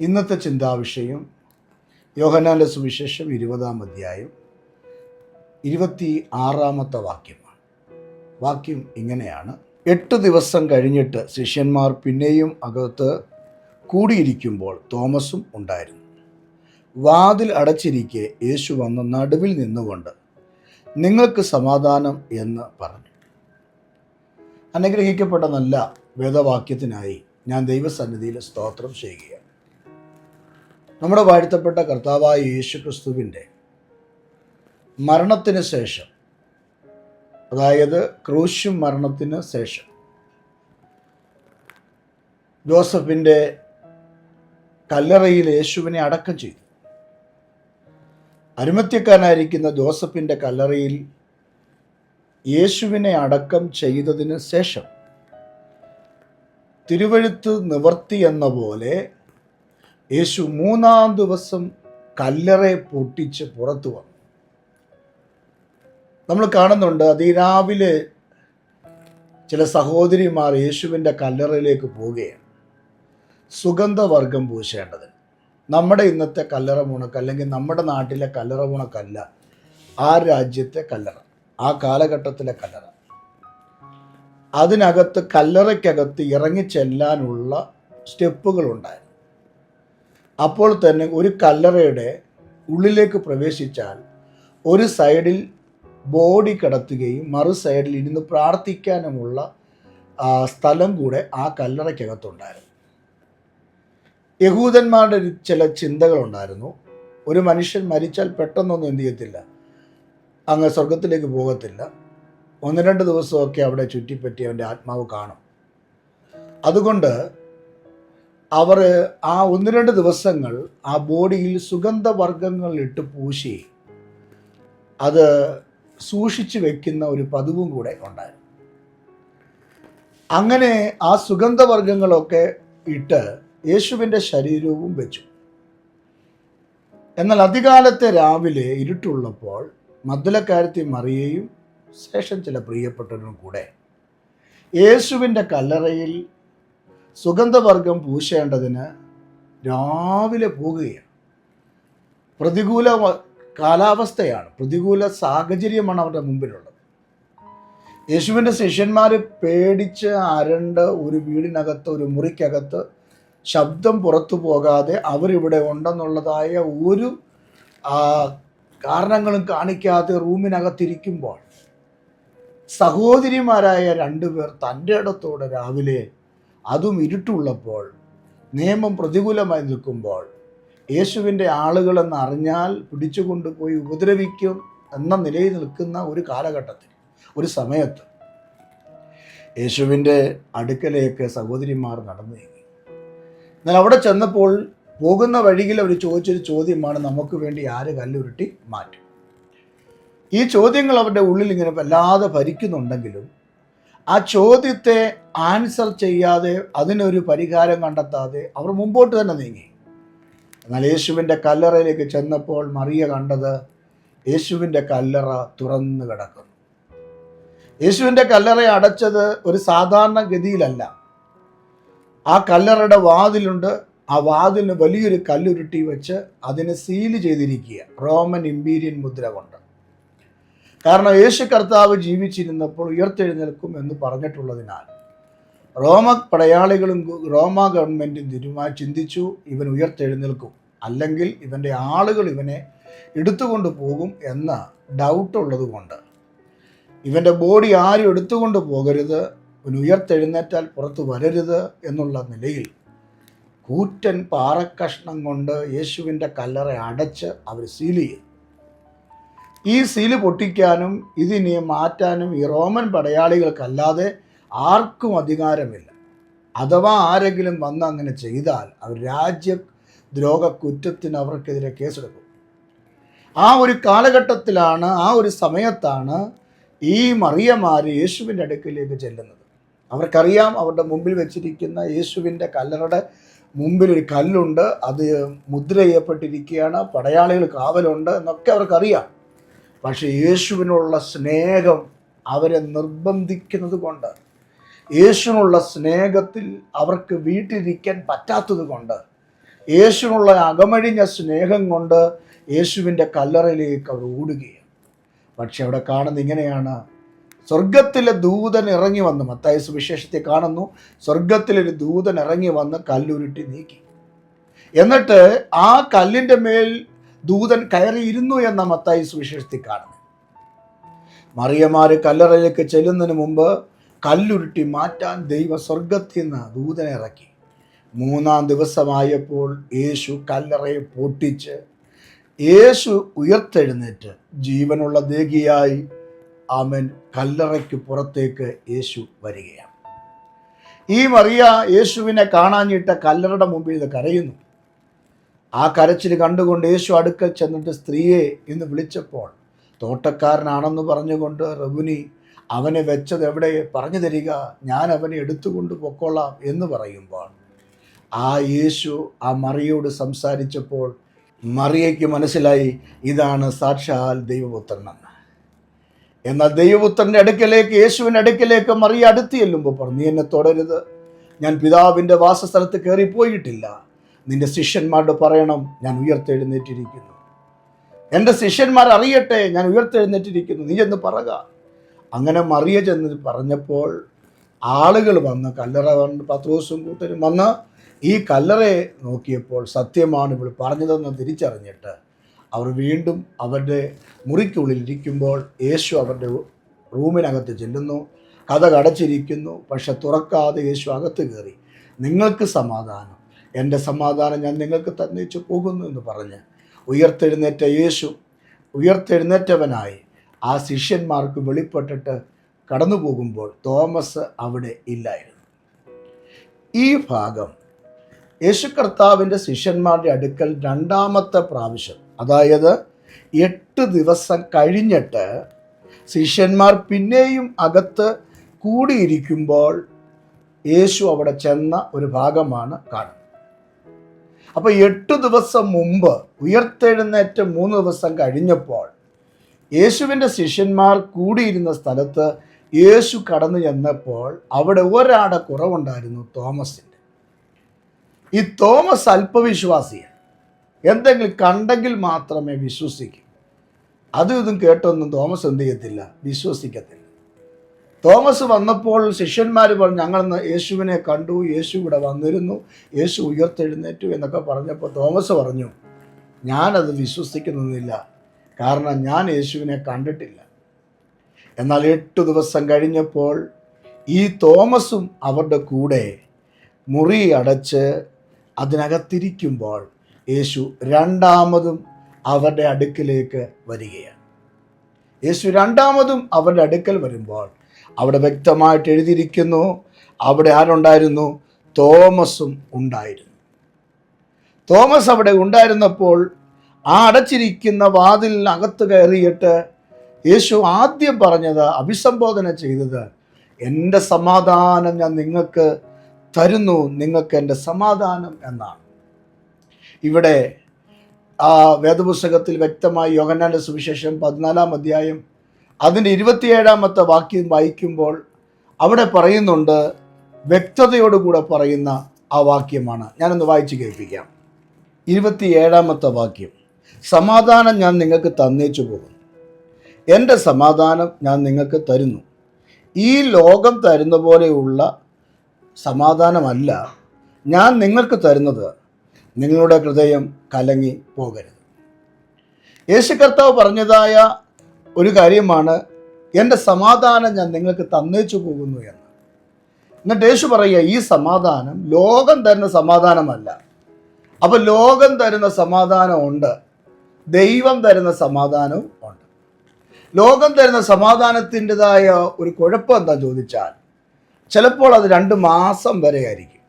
ഇന്നത്തെ ചിന്താവിഷയം യോഹനാന്റെ സുവിശേഷം ഇരുപതാം അധ്യായം ഇരുപത്തി ആറാമത്തെ വാക്യമാണ്. വാക്യം ഇങ്ങനെയാണ്. എട്ട് ദിവസം കഴിഞ്ഞിട്ട് ശിഷ്യന്മാർ പിന്നെയും അകത്ത് കൂടിയിരിക്കുമ്പോൾ തോമസും ഉണ്ടായിരുന്നു. വാതിൽ അടച്ചിരിക്കെ യേശു വന്ന് നടുവിൽ നിന്നുകൊണ്ട് നിങ്ങൾക്ക് സമാധാനം എന്ന് പറഞ്ഞു. അനുഗ്രഹിക്കപ്പെട്ട നല്ല വേദവാക്യത്തിനായി ഞാൻ ദൈവസന്നിധിയിൽ സ്തോത്രം ചെയ്യുകയാണ്. നമ്മുടെ വാഴ്ത്തപ്പെട്ട കർത്താവായ യേശു ക്രിസ്തുവിന്റെ മരണത്തിന് ശേഷം അതായത് ക്രൂശും മരണത്തിന് ശേഷം ജോസഫിന്റെ കല്ലറയിൽ യേശുവിനെ അടക്കം ചെയ്തു. അരുമത്യക്കാരനായിരിക്കുന്ന ജോസഫിന്റെ കല്ലറയിൽ യേശുവിനെ അടക്കം ചെയ്തതിന് ശേഷം തിരുവഴുത്ത് നിവർത്തി എന്ന പോലെ യേശു മൂന്നാം ദിവസം കല്ലറെ പൊട്ടിച്ച് പുറത്തു വന്നു. നമ്മൾ കാണുന്നുണ്ട് അതിരാവിലെ ചില സഹോദരിമാർ യേശുവിന്റെ കല്ലറയിലേക്ക് പോവുകയാണ്. സുഗന്ധവർഗം പൂശേണ്ടത്. നമ്മുടെ ഇന്നത്തെ കല്ലറ മുണക്ക് അല്ലെങ്കിൽ നമ്മുടെ നാട്ടിലെ കല്ലറ മുണക്കല്ല ആ രാജ്യത്തെ കല്ലറ ആ കാലഘട്ടത്തിലെ കല്ലറ. അതിനകത്ത് കല്ലറയ്ക്കകത്ത് ഇറങ്ങിച്ചെല്ലാനുള്ള സ്റ്റെപ്പുകളുണ്ടായിരുന്നു. അപ്പോൾ തന്നെ ഒരു കല്ലറയുടെ ഉള്ളിലേക്ക് പ്രവേശിച്ചാൽ ഒരു സൈഡിൽ ബോഡി കിടത്തുകയും മറു സൈഡിൽ ഇരുന്ന് പ്രാർത്ഥിക്കാനുമുള്ള സ്ഥലം കൂടെ ആ കല്ലറയ്ക്കകത്തുണ്ടായിരുന്നു. യഹൂദന്മാരുടെ ചില ചിന്തകളുണ്ടായിരുന്നു ഒരു മനുഷ്യൻ മരിച്ചാൽ പെട്ടെന്നൊന്നും എന്ത് ചെയ്യത്തില്ല. അങ്ങ് സ്വർഗത്തിലേക്ക് പോകത്തില്ല. ഒന്ന് രണ്ട് ദിവസമൊക്കെ അവിടെ ചുറ്റിപ്പറ്റി അവന്റെ ആത്മാവ് കാണും. അതുകൊണ്ട് അവർ ആ ഒന്ന് രണ്ട് ദിവസങ്ങൾ ആ ബോഡിയിൽ സുഗന്ധവർഗങ്ങൾ ഇട്ട് പൂശി. അത് സൂക്ഷിച്ചു വെക്കുന്ന ഒരു പതിവും കൂടെ ഉണ്ടായിരുന്നു. അങ്ങനെ ആ സുഗന്ധവർഗങ്ങളൊക്കെ ഇട്ട് യേശുവിന്റെ ശരീരവും വെച്ചു. എന്നാൽ അധികാലത്തെ രാവിലെ ഇരുട്ടുള്ളപ്പോൾ മദ്ദലക്കാരത്തി മറിയയും ശേഷം ചില പ്രിയപ്പെട്ടവരും കൂടെ യേശുവിന്റെ കല്ലറയിൽ സുഗന്ധവർഗം പൂശേണ്ടതിന് രാവിലെ പോകുകയാണ് പ്രതികൂല കാലാവസ്ഥയാണ്. പ്രതികൂല സാഹചര്യമാണ് അവരുടെ മുമ്പിലുള്ളത്. യേശുവിന്റെ ശിഷ്യന്മാർ പേടിച്ച് അരണ്ട് ഒരു വീടിനകത്ത് ഒരു മുറിക്കകത്ത് ശബ്ദം പുറത്തു പോകാതെ അവരിവിടെ ഉണ്ടെന്നുള്ളതായ ഒരു കാരണങ്ങളും കാണിക്കാതെ റൂമിനകത്തിരിക്കുമ്പോൾ സഹോദരിമാരായ രണ്ടുപേർ തന്റെ ഇടത്തോടെ രാവിലെ അതും ഇരുട്ടുള്ളപ്പോൾ നിയമം പ്രതികൂലമായി നിൽക്കുമ്പോൾ യേശുവിന്റെ ആളുകളെന്ന് അറിഞ്ഞാൽ പിടിച്ചുകൊണ്ടുപോയി ഉപദ്രവിക്കും എന്ന നിലയിൽ നിൽക്കുന്ന ഒരു കാലഘട്ടത്തിൽ ഒരു സമയത്ത് യേശുവിന്റെ അടുക്കലേക്ക് സഹോദരിമാർ നടന്നു എന്നാൽ അവിടെ ചെന്നപ്പോൾ പോകുന്ന വഴിയിൽ അവർ ചോദിച്ചൊരു ചോദ്യമാണ് നമുക്ക് വേണ്ടി ആര് കല്ലുരുട്ടി മാറ്റും? ഈ ചോദ്യങ്ങൾ അവരുടെ ഉള്ളിൽ ഇങ്ങനെ വല്ലാതെ ഭരിക്കുന്നുണ്ടെങ്കിലും ആ ചോദ്യത്തെ ആൻസർ ചെയ്യാതെ അതിനൊരു പരിഹാരം കണ്ടെത്താതെ അവർ മുമ്പോട്ട് തന്നെ നീങ്ങി. എന്നാൽ യേശുവിന്റെ കല്ലറയിലേക്ക് ചെന്നപ്പോൾ മറിയ കണ്ടത് യേശുവിന്റെ കല്ലറ തുറന്നു കിടക്കുന്നു. യേശുവിന്റെ കല്ലറ അടച്ചത് ഒരു സാധാരണ ഗതിയിലല്ല. ആ കല്ലറയുടെ വാതിലുണ്ട്. ആ വാതിലിന് വലിയൊരു കല്ലുരുട്ടി വെച്ച് അതിനെ സീൽ ചെയ്തിരിക്കുക. റോമൻ ഇമ്പീരിയൻ മുദ്ര കൊണ്ട്. കാരണം യേശു കർത്താവ് ജീവിച്ചിരുന്നപ്പോൾ ഉയർത്തെഴുന്നേൽക്കും എന്ന് പറഞ്ഞിട്ടുള്ളതിനാൽ റോമ പടയാളികളും റോമ ഗവൺമെന്റും തീരുമാനം ചിന്തിച്ചു ഇവൻ ഉയർത്തെഴുന്നേൽക്കും. അല്ലെങ്കിൽ ഇവന്റെ ആളുകൾ ഇവനെ എടുത്തുകൊണ്ട് പോകും എന്ന ഡൗട്ട് ഉള്ളതുകൊണ്ട്. ഇവന്റെ ബോഡി ആരും എടുത്തുകൊണ്ട് പോകരുത് ഇവൻ ഉയർത്തെഴുന്നേറ്റാൽ പുറത്ത് വരരുത് എന്നുള്ള നിലയിൽ കൂറ്റൻ പാറക്കഷ്ണം കൊണ്ട് യേശുവിന്റെ കല്ലറ അടച്ച് അവർ സീൽ ചെയ്തു ഈ സീൽ പൊട്ടിക്കാനും ഇതിനെ മാറ്റാനും ഈ റോമൻ പടയാളികൾക്കല്ലാതെ ആർക്കും അധികാരമില്ല. അഥവാ ആരെങ്കിലും വന്ന് അങ്ങനെ ചെയ്താൽ അവർ രാജ്യദ്രോഹ കുറ്റത്തിന് അവർക്കെതിരെ കേസെടുക്കും. ആ ഒരു കാലഘട്ടത്തിലാണ് ആ ഒരു സമയത്താണ് ഈ മറിയമാർ യേശുവിന്റെ അടുക്കിലേക്ക് ചെല്ലുന്നത്. അവർക്കറിയാം അവരുടെ മുമ്പിൽ വെച്ചിരിക്കുന്ന യേശുവിന്റെ കല്ലറയുടെ മുമ്പിൽ ഒരു കല്ലുണ്ട്. അത് മുദ്ര ചെയ്യപ്പെട്ടിരിക്കുകയാണ് പടയാളികൾ കാവലുണ്ട് എന്നൊക്കെ അവർക്കറിയാം. പക്ഷേ യേശുവിനുള്ള സ്നേഹം അവരെ നിർബന്ധിക്കുന്നത് കൊണ്ട് യേശുവിനുള്ള സ്നേഹത്തിൽ അവർക്ക് വീട്ടിലിരിക്കാൻ പറ്റാത്തത് കൊണ്ട് യേശുവിനുള്ള അകമഴിഞ്ഞ സ്നേഹം കൊണ്ട് യേശുവിന്റെ കല്ലറയിലേക്ക് അവർ ഓടുകയാണ്. പക്ഷെ അവിടെ കാണുന്നത് ഇങ്ങനെയാണ്. സ്വർഗത്തിലെ ദൂതൻ ഇറങ്ങി വന്നു മത്തായ സുവിശേഷത്തെ കാണുന്നു സ്വർഗത്തിലൊരു ദൂതൻ ഇറങ്ങി വന്ന് കല്ലുരുട്ടി നീക്കി. എന്നിട്ട് ആ കല്ലിന്റെ മേൽ ദൂതൻ കയറിയിരുന്നു എന്ന മത്തായി സുവിശേഷത്തിൽ കാണുന്നു മറിയമാര് കല്ലറയിലേക്ക് ചെല്ലുന്നതിന് മുമ്പ് കല്ലുരുട്ടി മാറ്റാൻ ദൈവ സ്വർഗത്തിൽ നിന്ന് ദൂതനെ ഇറക്കി. മൂന്നാം ദിവസമായപ്പോൾ യേശു കല്ലറയെ പൊട്ടിച്ച് യേശു ഉയർത്തെഴുന്നേറ്റ് ജീവനുള്ള ദേഹിയായി അവൻ കല്ലറയ്ക്ക് പുറത്തേക്ക് യേശു വരികയാണ്. ഈ മറിയ യേശുവിനെ കാണാഞ്ഞിട്ട് കല്ലറയുടെ മുമ്പിൽ ഇത് കരയുന്നു. ആ കരച്ചിൽ കണ്ടുകൊണ്ട് യേശു അടുക്കൽ ചെന്നിട്ട് സ്ത്രീയെ എന്ന് വിളിച്ചപ്പോൾ തോട്ടക്കാരനാണെന്ന് പറഞ്ഞുകൊണ്ട് റബുനി അവനെ വെച്ചത് എവിടെ? പറഞ്ഞു തരിക ഞാൻ അവനെ എടുത്തുകൊണ്ട് പൊക്കോളാം എന്ന് പറയുമ്പോൾ ആ യേശു ആ മറിയോട് സംസാരിച്ചപ്പോൾ മറിയയ്ക്ക് മനസ്സിലായി ഇതാണ് സാക്ഷാൽ ദൈവപുത്രനെന്ന് എന്നാൽ ദൈവപുത്രന്റെ അടുക്കലേക്ക് യേശുവിന്റെ അടുക്കലേക്ക് മറിയ അടുത്ത് ചെല്ലുമ്പോൾ പറഞ്ഞു നീ എന്നെ തുടരുത്. ഞാൻ പിതാവിന്റെ വാസസ്ഥലത്ത് കയറിപ്പോയിട്ടില്ല. നിന്റെ ശിഷ്യന്മാരോട് പറയണം ഞാൻ ഉയർത്തെഴുന്നേറ്റിരിക്കുന്നു. എന്റെ ശിഷ്യന്മാർ അറിയട്ടെ ഞാൻ ഉയർത്തെഴുന്നേറ്റിരിക്കുന്നു നീ എന്ന് പറക. അങ്ങനെ മറിയ ചെന്ന് പറഞ്ഞപ്പോൾ ആളുകൾ വന്ന് കല്ലറ കണ്ട് ദിവസം കൂട്ടരും വന്ന് ഈ കല്ലറയെ നോക്കിയപ്പോൾ സത്യമാണ് ഇവൾ പറഞ്ഞതെന്ന് തിരിച്ചറിഞ്ഞിട്ട് അവർ വീണ്ടും അവരുടെ മുറിക്കുള്ളിൽ ഇരിക്കുമ്പോൾ യേശു അവരുടെ റൂമിനകത്ത് ചെല്ലുന്നു കഥ കടച്ചിരിക്കുന്നു പക്ഷെ തുറക്കാതെ യേശു അകത്ത് കയറി. നിങ്ങൾക്ക് സമാധാനം. എന്റെ സമാധാനം ഞാൻ നിങ്ങൾക്ക് തന്നേച്ചു പോകുന്നു എന്ന് പറഞ്ഞ് ഉയർത്തെഴുന്നേറ്റ യേശു ഉയർത്തെഴുന്നേറ്റവനായി ആ ശിഷ്യന്മാർക്ക് വെളിപ്പെട്ടിട്ട് കടന്നു പോകുമ്പോൾ തോമസ് അവിടെ ഇല്ലായിരുന്നു. ഈ ഭാഗം യേശു കർത്താവിന്റെ ശിഷ്യന്മാരുടെ അടുക്കൽ രണ്ടാമത്തെ പ്രാവശ്യം അതായത് എട്ട് ദിവസം കഴിഞ്ഞിട്ട് ശിഷ്യന്മാർ പിന്നെയും അകത്ത് കൂടിയിരിക്കുമ്പോൾ യേശു അവിടെ ചെന്ന ഒരു ഭാഗമാണ് കാണുന്നത്. അപ്പോൾ എട്ട് ദിവസം മുമ്പ് ഉയർത്തെഴുന്നേറ്റ് മൂന്ന് ദിവസം കഴിഞ്ഞപ്പോൾ യേശുവിന്റെ ശിഷ്യന്മാർ കൂടിയിരുന്ന സ്ഥലത്ത് യേശു കടന്നു ചെന്നപ്പോൾ അവിടെ ഒരാടെ കുറവുണ്ടായിരുന്നു തോമസിന്റെ. ഈ തോമസ് അല്പവിശ്വാസിയാണ്. എന്തെങ്കിലും കണ്ടെങ്കിൽ മാത്രമേ വിശ്വസിക്കൂ. അതും ഇതും കേട്ടൊന്നും തോമസ് എന്ത് ചെയ്യത്തില്ല? വിശ്വസിക്കത്തില്ല. തോമസ് വന്നപ്പോൾ ശിഷ്യന്മാർ പറഞ്ഞു ഞങ്ങളിന്ന് യേശുവിനെ കണ്ടു യേശു ഇവിടെ വന്നിരുന്നു യേശു ഉയർത്തെഴുന്നേറ്റു എന്നൊക്കെ പറഞ്ഞപ്പോൾ തോമസ് പറഞ്ഞു ഞാനത് വിശ്വസിക്കുന്നില്ല കാരണം ഞാൻ യേശുവിനെ കണ്ടിട്ടില്ല. എന്നാൽ എട്ട് ദിവസം കഴിഞ്ഞപ്പോൾ ഈ തോമസും അവരുടെ കൂടെ മുറി അടച്ച് അതിനകത്തിരിക്കുമ്പോൾ യേശു രണ്ടാമതും അവരുടെ അടുക്കിലേക്ക് വരികയാണ്. യേശു രണ്ടാമതും അവരുടെ അടുക്കൽ വരുമ്പോൾ അവിടെ വ്യക്തമായിട്ട് എഴുതിയിരിക്കുന്നു. അവിടെ ആരുണ്ടായിരുന്നു? തോമസും ഉണ്ടായിരുന്നു. തോമസ് അവിടെ ഉണ്ടായിരുന്നപ്പോൾ ആ അടച്ചിരിക്കുന്ന വാതിലിനകത്ത് കയറിയിട്ട് യേശു ആദ്യം പറഞ്ഞത് അഭിസംബോധന ചെയ്തത് എന്റെ സമാധാനം ഞാൻ നിങ്ങൾക്ക് തരുന്നു. നിങ്ങൾക്ക് എന്റെ സമാധാനം എന്നാണ്. ഇവിടെ ആ വേദപുസ്തകത്തിൽ വ്യക്തമായി യോഗനാന്റെ സുവിശേഷം പതിനാലാം അധ്യായം അതിന്റെ ഇരുപത്തിയേഴാമത്തെ വാക്യം വായിക്കുമ്പോൾ അവിടെ പറയുന്നുണ്ട് വ്യക്തതയോടുകൂടെ പറയുന്ന ആ വാക്യമാണ്. ഞാനൊന്ന് വായിച്ച് കേൾപ്പിക്കാം. ഇരുപത്തിയേഴാമത്തെ വാക്യം. സമാധാനം ഞാൻ നിങ്ങൾക്ക് തന്നേച്ചു പോകുന്നു എന്റെ സമാധാനം ഞാൻ നിങ്ങൾക്ക് തരുന്നു. ഈ ലോകം തരുന്ന പോലെയുള്ള സമാധാനമല്ല ഞാൻ നിങ്ങൾക്ക് തരുന്നത്. നിങ്ങളുടെ ഹൃദയം കലങ്ങി പോകരുത്. യേശു കർത്താവ് പറഞ്ഞതായ ഒരു കാര്യമാണ് എന്റെ സമാധാനം ഞാൻ നിങ്ങൾക്ക് തന്നേച്ചു പോകുന്നു എന്ന്. എന്നിട്ട് യേശു പറയുക ഈ സമാധാനം ലോകം തരുന്ന സമാധാനമല്ല. അപ്പോൾ ലോകം തരുന്ന സമാധാനം ഉണ്ട്. ദൈവം തരുന്ന സമാധാനവും ഉണ്ട്. ലോകം തരുന്ന സമാധാനത്തിന്റെതായ ഒരു കുഴപ്പം എന്താ ചോദിച്ചാൽ ചിലപ്പോൾ അത് രണ്ട് മാസം വരെ ആയിരിക്കും.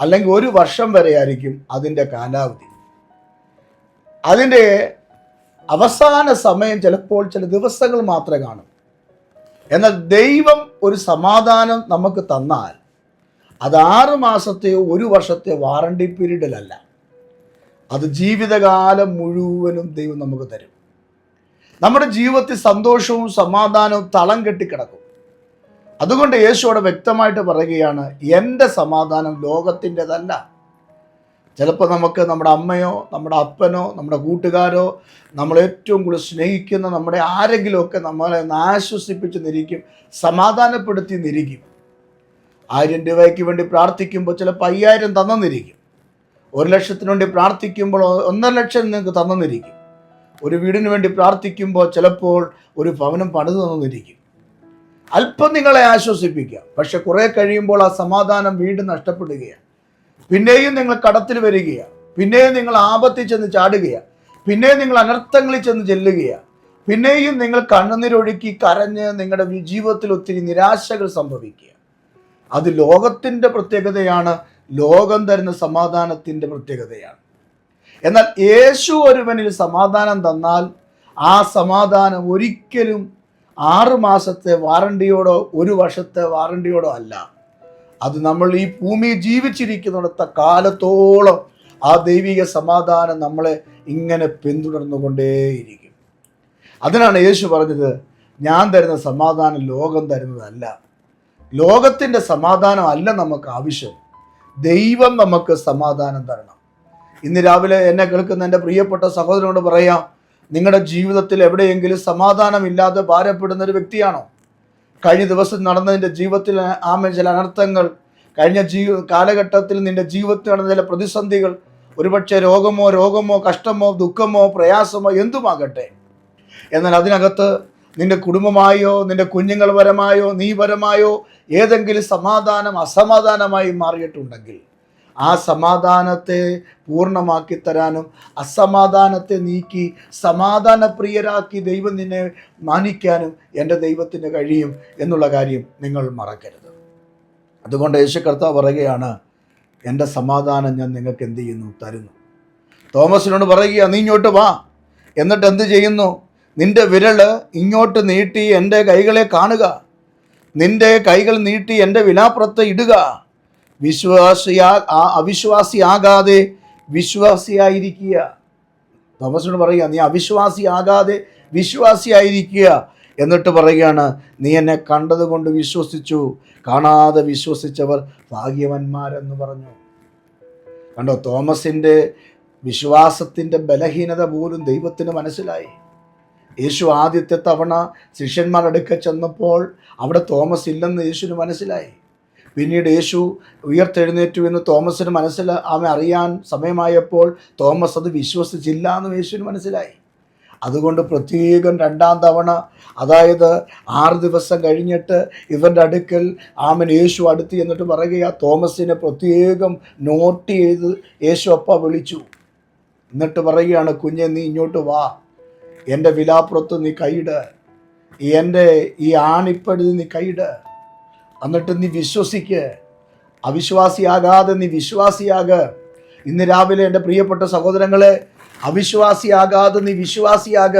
അല്ലെങ്കിൽ ഒരു വർഷം വരെ ആയിരിക്കും അതിന്റെ കാലാവധി. അതിന്റെ അവസാന സമയം ചിലപ്പോൾ ചില ദിവസങ്ങൾ മാത്രമേ കാണൂ. എന്നാൽ ദൈവം ഒരു സമാധാനം നമുക്ക് തന്നാൽ അത് ആറ് മാസത്തെയോ ഒരു വർഷത്തെ വാറണ്ടി പീരീഡിലല്ല. അത് ജീവിതകാലം മുഴുവനും ദൈവം നമുക്ക് തരും. നമ്മുടെ ജീവിതത്തിൽ സന്തോഷവും സമാധാനവും തളം കെട്ടിക്കിടക്കും. അതുകൊണ്ട് യേശു അവിടെ വ്യക്തമായിട്ട് പറയുകയാണ് എന്റെ സമാധാനം ലോകത്തിന്റെതല്ല. ചിലപ്പോൾ നമുക്ക് നമ്മുടെ അമ്മയോ നമ്മുടെ അപ്പനോ നമ്മുടെ കൂട്ടുകാരോ നമ്മളേറ്റവും കൂടുതൽ സ്നേഹിക്കുന്ന നമ്മുടെ ആരെങ്കിലുമൊക്കെ നമ്മളെ ഒന്ന് ആശ്വസിപ്പിച്ച് നിരിക്കും സമാധാനപ്പെടുത്തി നിരിക്കും. ആയിരം രൂപയ്ക്ക് വേണ്ടി പ്രാർത്ഥിക്കുമ്പോൾ ചിലപ്പോൾ അയ്യായിരം തന്നെന്നിരിക്കും. ഒരു ലക്ഷത്തിന് വേണ്ടി പ്രാർത്ഥിക്കുമ്പോൾ ഒന്നര ലക്ഷം നിങ്ങൾക്ക് തന്നെന്നിരിക്കും. ഒരു വീടിന് വേണ്ടി പ്രാർത്ഥിക്കുമ്പോൾ ചിലപ്പോൾ ഒരു ഭവനം പണിതു തന്നിരിക്കും അല്പം നിങ്ങളെ ആശ്വസിപ്പിക്കുക പക്ഷെ കുറേ കഴിയുമ്പോൾ ആ സമാധാനം വീണ്ടും നഷ്ടപ്പെടുകയാണ്. പിന്നെയും നിങ്ങൾ കടത്തിൽ വരികയാണ് പിന്നെയും നിങ്ങൾ ആപത്തിൽ ചെന്ന് ചാടുകയാണ് പിന്നെയും നിങ്ങൾ അനർത്ഥങ്ങളിൽ ചെന്ന് ചെല്ലുകയാണ് പിന്നെയും നിങ്ങൾ കണ്ണുനീരൊഴുക്കി കരഞ്ഞ് നിങ്ങളുടെ ജീവിതത്തിൽ ഒത്തിരി നിരാശകൾ സംഭവിക്കുക. അത് ലോകത്തിന്റെ പ്രത്യേകതയാണ് ലോകം തരുന്ന സമാധാനത്തിന്റെ പ്രത്യേകതയാണ്. എന്നാൽ യേശു ഒരുവനിൽ സമാധാനം തന്നാൽ ആ സമാധാനം ഒരിക്കലും ആറ് മാസത്തെ വാറണ്ടിയോടോ ഒരു വർഷത്തെ വാറണ്ടിയോടോ അല്ല. അത് നമ്മൾ ഈ ഭൂമി ജീവിച്ചിരിക്കുന്നിടത്ത കാലത്തോളം ആ ദൈവിക സമാധാനം നമ്മളെ ഇങ്ങനെ പിന്തുടർന്നുകൊണ്ടേയിരിക്കും. അതിനാണ് യേശു പറഞ്ഞത് ഞാൻ തരുന്ന സമാധാനം ലോകം തരുന്നതല്ല. ലോകത്തിന്റെ സമാധാനം അല്ല നമുക്ക് ആവശ്യം. ദൈവം നമുക്ക് സമാധാനം തരണം. ഇന്ന് രാവിലെ എന്നെ കേൾക്കുന്ന എന്റെ പ്രിയപ്പെട്ട സഹോദരനോട് പറയാം നിങ്ങളുടെ ജീവിതത്തിൽ എവിടെയെങ്കിലും സമാധാനമില്ലാതെ ഭാരപ്പെടുന്ന ഒരു വ്യക്തിയാണോ? കഴിഞ്ഞ ദിവസം നടന്ന നിന്റെ ജീവിതത്തിൽ ആമ ചില അനർത്ഥങ്ങൾ കഴിഞ്ഞ ജീവ കാലഘട്ടത്തിൽ നിന്റെ ജീവിതത്തിൽ നടന്ന ചില പ്രതിസന്ധികൾ ഒരുപക്ഷെ രോഗമോ രോഗമോ കഷ്ടമോ ദുഃഖമോ പ്രയാസമോ എന്തുമാകട്ടെ. എന്നാൽ അതിനകത്ത് നിന്റെ കുടുംബമായോ നിന്റെ കുഞ്ഞുങ്ങൾ പരമായോ നീ പരമായോ ഏതെങ്കിലും സമാധാനം അസമാധാനമായി മാറിയിട്ടുണ്ടെങ്കിൽ ആ സമാധാനത്തെ പൂർണമാക്കി തരാനും അസമാധാനത്തെ നീക്കി സമാധാനപ്രിയരാക്കി ദൈവം നിന്നെ മാനിക്കാനും എന്റെ ദൈവത്തിന് കഴിയും എന്നുള്ള കാര്യം നിങ്ങൾ മറക്കരുത്. അതുകൊണ്ട് യേശു കർത്താവ് പറയുകയാണ് എന്റെ സമാധാനം ഞാൻ നിങ്ങൾക്ക് എന്ത് ചെയ്യുന്നു? തരുന്നു. തോമസിനോട് പറയുക നീ ഇങ്ങോട്ട് വാ. എന്നിട്ട് എന്ത് ചെയ്യുന്നു? നിന്റെ വിരൽ ഇങ്ങോട്ട് നീട്ടി എന്റെ കൈകളെ കാണുക. നിന്റെ കൈകൾ നീട്ടി എന്റെ വിലാപ്പുറത്ത് ഇടുക. വിശ്വാസിയാ അവിശ്വാസിയാകാതെ വിശ്വാസിയായിരിക്കുക. തോമസിനോട് പറയുക നീ അവിശ്വാസിയാകാതെ വിശ്വാസിയായിരിക്കുക. എന്നിട്ട് പറയുകയാണ് നീ എന്നെ കണ്ടതുകൊണ്ട് വിശ്വസിച്ചു. കാണാതെ വിശ്വസിച്ചവർ ഭാഗ്യവന്മാരെന്ന് പറഞ്ഞു. കണ്ടോ തോമസിന്റെ വിശ്വാസത്തിന്റെ ബലഹീനത പോലും ദൈവത്തിന് മനസ്സിലായി. യേശു ആദ്യത്തെ തവണ ശിഷ്യന്മാരടുക്ക ചെന്നപ്പോൾ അവിടെ തോമസ് ഇല്ലെന്ന് യേശുവിന് മനസ്സിലായി. പിന്നീട് യേശു ഉയർത്തെഴുന്നേറ്റു എന്ന് തോമസിന് മനസ്സിൽ അവൻ അറിയാൻ സമയമായപ്പോൾ തോമസ് അത് വിശ്വസിച്ചില്ല എന്ന് യേശുവിന് മനസ്സിലായി. അതുകൊണ്ട് പ്രത്യേകം രണ്ടാം തവണ അതായത് ആറ് ദിവസം കഴിഞ്ഞിട്ട് ഇവന്റെ അടുക്കൽ ആമൻ യേശു അടുത്ത് എന്നിട്ട് പറയുക തോമസിനെ പ്രത്യേകം നോട്ട് ചെയ്ത് യേശു അപ്പ വിളിച്ചു. എന്നിട്ട് പറയുകയാണ് കുഞ്ഞെ നീ ഇങ്ങോട്ട് വാ. എന്റെ വിലാപ്പുറത്ത് നീ കൈയിട്. എന്റെ ഈ ആണിപ്പഴുതി നീ കൈയിട്. എന്നിട്ട് നീ വിശ്വസിക്ക്. അവിശ്വാസിയാകാതെ നീ വിശ്വാസിയാക. ഇന്ന് രാവിലെ എന്റെ പ്രിയപ്പെട്ട സഹോദരങ്ങളെ അവിശ്വാസിയാകാതെ നീ വിശ്വാസിയാക.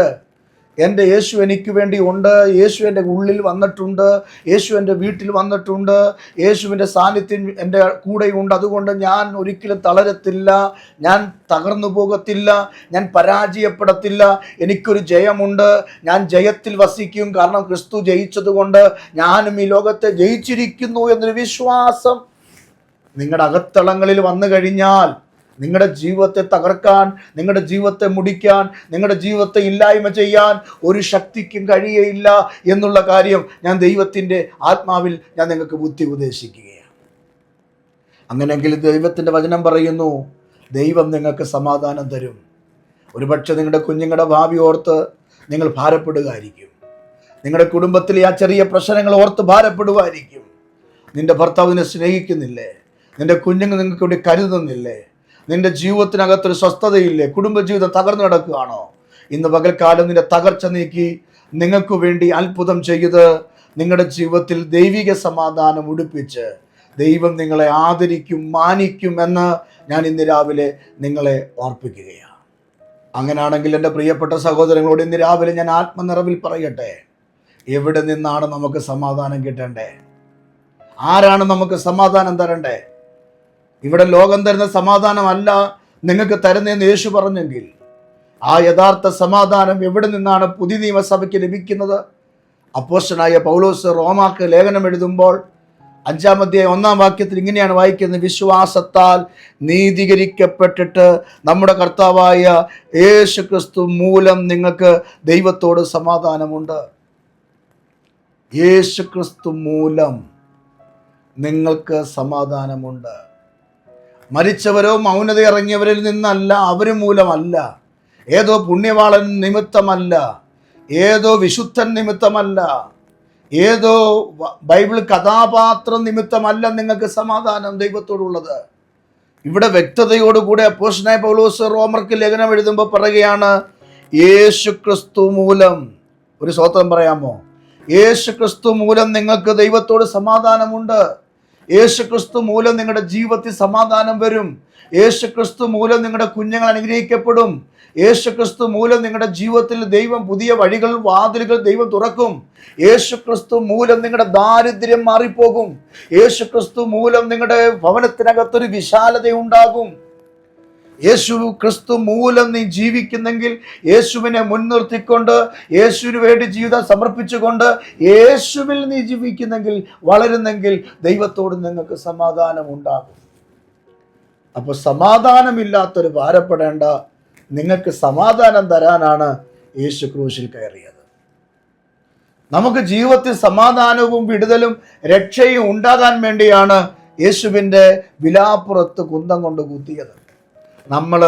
എന്റെ യേശു എനിക്ക് വേണ്ടി ഉണ്ട്. യേശു എന്റെ ഉള്ളിൽ വന്നിട്ടുണ്ട്. യേശു എന്റെ വീട്ടിൽ വന്നിട്ടുണ്ട്. യേശുവിന്റെ സാന്നിധ്യം എന്റെ കൂടെയുണ്ട്. അതുകൊണ്ട് ഞാൻ ഒരിക്കലും തളരത്തില്ല. ഞാൻ തകർന്നു പോകത്തില്ല. ഞാൻ പരാജയപ്പെടത്തില്ല. എനിക്കൊരു ജയമുണ്ട്. ഞാൻ ജയത്തിൽ വസിക്കും. കാരണം ക്രിസ്തു ജയിച്ചതുകൊണ്ട് ഞാനും ഈ ലോകത്തെ ജയിച്ചിരിക്കുന്നു എന്നൊരു വിശ്വാസം നിങ്ങളുടെ അകത്തളങ്ങളിൽ വന്നു കഴിഞ്ഞാൽ നിങ്ങളുടെ ജീവിതത്തെ തകർക്കാൻ നിങ്ങളുടെ ജീവിതത്തെ മുടിക്കാൻ നിങ്ങളുടെ ജീവിതത്തെ ഇല്ലായ്മ ചെയ്യാൻ ഒരു ശക്തിക്കും കഴിയയില്ല എന്നുള്ള കാര്യം ഞാൻ ദൈവത്തിന്റെ ആത്മാവിൽ ഞാൻ നിങ്ങൾക്ക് ബുദ്ധി ഉപദേശിക്കുകയാണ്. അങ്ങനെയെങ്കിൽ ദൈവത്തിന്റെ വചനം പറയുന്നു ദൈവം നിങ്ങൾക്ക് സമാധാനം തരും. ഒരുപക്ഷെ നിങ്ങളുടെ കുഞ്ഞുങ്ങളുടെ ഭാവി ഓർത്ത് നിങ്ങൾ ഭാരപ്പെടുകയായിരിക്കും. നിങ്ങളുടെ കുടുംബത്തിലെ ആ ചെറിയ പ്രശ്നങ്ങൾ ഓർത്ത് ഭാരപ്പെടുമായിരിക്കും നിന്റെ ഭർത്താവിനെ സ്നേഹിക്കുന്നില്ലേ? നിന്റെ കുഞ്ഞുങ്ങൾ നിങ്ങൾക്ക് വേണ്ടി കരുതുന്നില്ലേ? നിന്റെ ജീവിതത്തിനകത്തൊരു സ്വസ്ഥതയില്ലേ? കുടുംബജീവിതം തകർന്നു കിടക്കുകയാണോ? ഇന്ന് പകൽക്കാലം നിന്റെ തകർച്ച നീക്കി നിങ്ങൾക്ക് വേണ്ടി അത്ഭുതം ചെയ്ത് നിങ്ങളുടെ ജീവിതത്തിൽ ദൈവിക സമാധാനം ഉടുപ്പിച്ച് ദൈവം നിങ്ങളെ ആദരിക്കും മാനിക്കും എന്ന് ഞാൻ ഇന്ന് രാവിലെ നിങ്ങളെ ഓർപ്പിക്കുകയാണ്. അങ്ങനാണെങ്കിൽ എന്റെ പ്രിയപ്പെട്ട സഹോദരങ്ങളോട് ഇന്ന് രാവിലെ ഞാൻ ആത്മനിറവിൽ പറയട്ടെ. എവിടെ നിന്നാണ് നമുക്ക് സമാധാനം കിട്ടേണ്ടേ? ആരാണ് നമുക്ക് സമാധാനം തരണ്ടേ? ഇവിടെ ലോകം തരുന്ന സമാധാനമല്ല നിങ്ങൾക്ക് തരുന്നതെന്ന് യേശു പറഞ്ഞെങ്കിൽ ആ യഥാർത്ഥ സമാധാനം എവിടെ നിന്നാണ് പുതിയ നിയമസഭയ്ക്ക് ലഭിക്കുന്നത്? അപ്പോസ്റ്റനായ പൗലോസ് റോമാക്ക് ലേഖനം എഴുതുമ്പോൾ അഞ്ചാമത്തെ ഒന്നാം വാക്യത്തിൽ ഇങ്ങനെയാണ് വായിക്കുന്നത്. വിശ്വാസത്താൽ നീതീകരിക്കപ്പെട്ടിട്ട് നമ്മുടെ കർത്താവായ യേശു ക്രിസ്തു മൂലം നിങ്ങൾക്ക് ദൈവത്തോട് സമാധാനമുണ്ട്. യേശു ക്രിസ്തു മൂലം നിങ്ങൾക്ക് സമാധാനമുണ്ട്. മരിച്ചവരോ മൗനത ഇറങ്ങിയവരിൽ നിന്നല്ല അവർ മൂലമല്ല. ഏതോ പുണ്യവാളൻ നിമിത്തമല്ല. ഏതോ വിശുദ്ധൻ നിമിത്തമല്ല. ഏതോ ബൈബിൾ കഥാപാത്രം നിമിത്തമല്ല നിങ്ങൾക്ക് സമാധാനം ദൈവത്തോടുള്ളത്. ഇവിടെ വ്യക്തതയോടുകൂടെ അപ്പോഷനായ പൗലോസ് റോമർക്ക് ലേഖനം എഴുതുമ്പോൾ പറയുകയാണ് യേശു ക്രിസ്തു മൂലം. ഒരു സ്വത്രം പറയാമോ? യേശു ക്രിസ്തു മൂലം നിങ്ങൾക്ക് ദൈവത്തോട് സമാധാനമുണ്ട്. യേശു ക്രിസ്തു മൂലം നിങ്ങളുടെ ജീവിതത്തിൽ സമാധാനം വരും. യേശു ക്രിസ്തു മൂലം നിങ്ങളുടെ കുഞ്ഞുങ്ങൾ അനുഗ്രഹിക്കപ്പെടും. യേശു ക്രിസ്തു മൂലം നിങ്ങളുടെ ജീവിതത്തിൽ ദൈവം പുതിയ വഴികൾ വാതിലുകൾ ദൈവം തുറക്കും. യേശു ക്രിസ്തു മൂലം നിങ്ങളുടെ ദാരിദ്ര്യം മാറിപ്പോകും. യേശു ക്രിസ്തു മൂലം നിങ്ങളുടെ ഭവനത്തിനകത്തൊരു വിശാലത ഉണ്ടാകും യേശു ക്രിസ്തു മൂലം നീ ജീവിക്കുന്നെങ്കിൽ യേശുവിനെ മുൻനിർത്തിക്കൊണ്ട് യേശുവിന് വേണ്ടി ജീവിതം സമർപ്പിച്ചുകൊണ്ട് യേശുവിൽ നീ ജീവിക്കുന്നെങ്കിൽ വളരുന്നെങ്കിൽ ദൈവത്തോട് നിങ്ങൾക്ക് സമാധാനം ഉണ്ടാകും അപ്പോൾ സമാധാനമില്ലാത്തൊരു ഭാരപ്പെടേണ്ട നിങ്ങൾക്ക് സമാധാനം തരാനാണ് യേശു ക്രൂശിൽ കയറിയത്. നമുക്ക് ജീവിതത്തിൽ സമാധാനവും വിടുതലും രക്ഷയും ഉണ്ടാകാൻ വേണ്ടിയാണ് യേശുവിന്റെ വിലാപ്പുറത്ത് കുന്തം കൊണ്ട് കുത്തിയത്. നമ്മൾ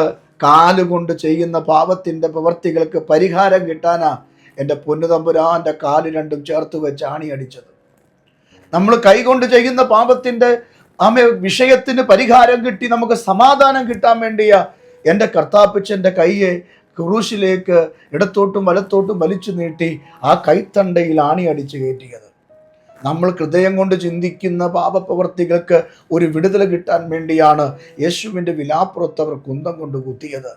കാലുകൊണ്ട് ചെയ്യുന്ന പാപത്തിന്റെ പ്രവർത്തികൾക്ക് പരിഹാരം കിട്ടാനാ എന്റെ പൊന്നുതമ്പുരാന്റെ കാൽ രണ്ടും ചേർത്ത് വെച്ച് ആണിയടിച്ചത് നമ്മൾ കൈകൊണ്ട് ചെയ്യുന്ന പാപത്തിന്റെ ആമ വിഷയത്തിന് പരിഹാരം കിട്ടി നമുക്ക് സമാധാനം കിട്ടാൻ വേണ്ടിയാ എന്റെ കർത്താപ്പിച്ചന്റെ കൈയെ ക്രൂശിലേക്ക് ഇടത്തോട്ടും വലത്തോട്ടും വലിച്ചു നീട്ടി ആ കൈത്തണ്ടയിൽ ആണിയടിച്ച് കയറ്റിയത്. നമ്മൾ ഹൃദയം കൊണ്ട് ചിന്തിക്കുന്ന പാപപ്രവർത്തികൾക്ക് ഒരു വിടുതൽ കിട്ടാൻ വേണ്ടിയാണ് യേശുവിന്റെ വിലാപ്പുറത്ത് അവർ കുന്തം കൊണ്ട് കുത്തിയത്.